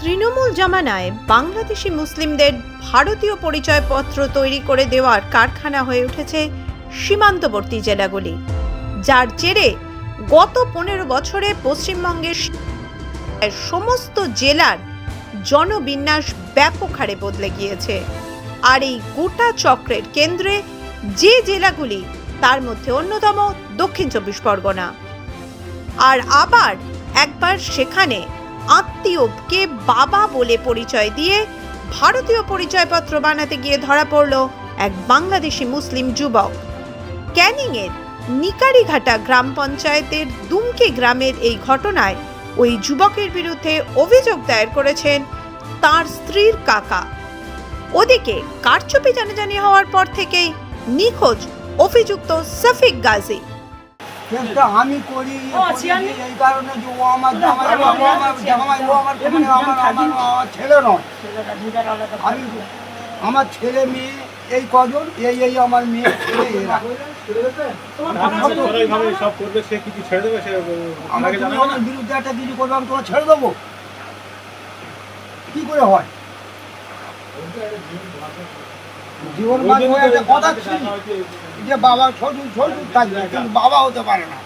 তৃণমূল জামানায় বাংলাদেশি মুসলিমদের ভারতীয় পরিচয়পত্র তৈরি করে দেওয়ার কারখানা হয়ে উঠেছে সীমান্তবর্তী জেলাগুলি, যার জেরে গত পনেরো বছরে পশ্চিমবঙ্গের সমস্ত জেলার জনবিন্যাস ব্যাপক হারে বদলে গিয়েছে। আর এই গোটা চক্রের কেন্দ্রে যে জেলাগুলি, তার মধ্যে অন্যতম দক্ষিণ চব্বিশ পরগনা। আর আবার একবার সেখানে আত্মীয়কে বাবা বলে পরিচয় দিয়ে ভারতীয় পরিচয়পত্র বানাতে গিয়ে ধরা পড়ল এক বাংলাদেশি মুসলিম যুবক। ক্যানিংয়ের নিকারিঘাটা গ্রাম পঞ্চায়েতের দুমকে গ্রামের এই ঘটনায় ওই যুবকের বিরুদ্ধে অভিযোগ দায়ের করেছেন তার স্ত্রীর কাকা। ওদিকে কারচুপি জানাজানি হওয়ার পর থেকেই নিখোঁজ অভিযুক্ত সফিক গাজী কেসটা আমি করি এই কারণে যে ও আমার জামাই ও আমার আমার আমার আমার আমার ছেলে নয়। আমি আমার ছেলে মেয়ে এই কজন এই এই আমার মেয়ে ছেলে এরা। আমার বিরুদ্ধে একটা কিছু করবে আমি তোমার ছেড়ে দেবো। কি করে হয়? জীবন একটা কথা যে বাবা শ্বশুর শ্বশুর থাকবে কিন্তু বাবা হতে পারে না।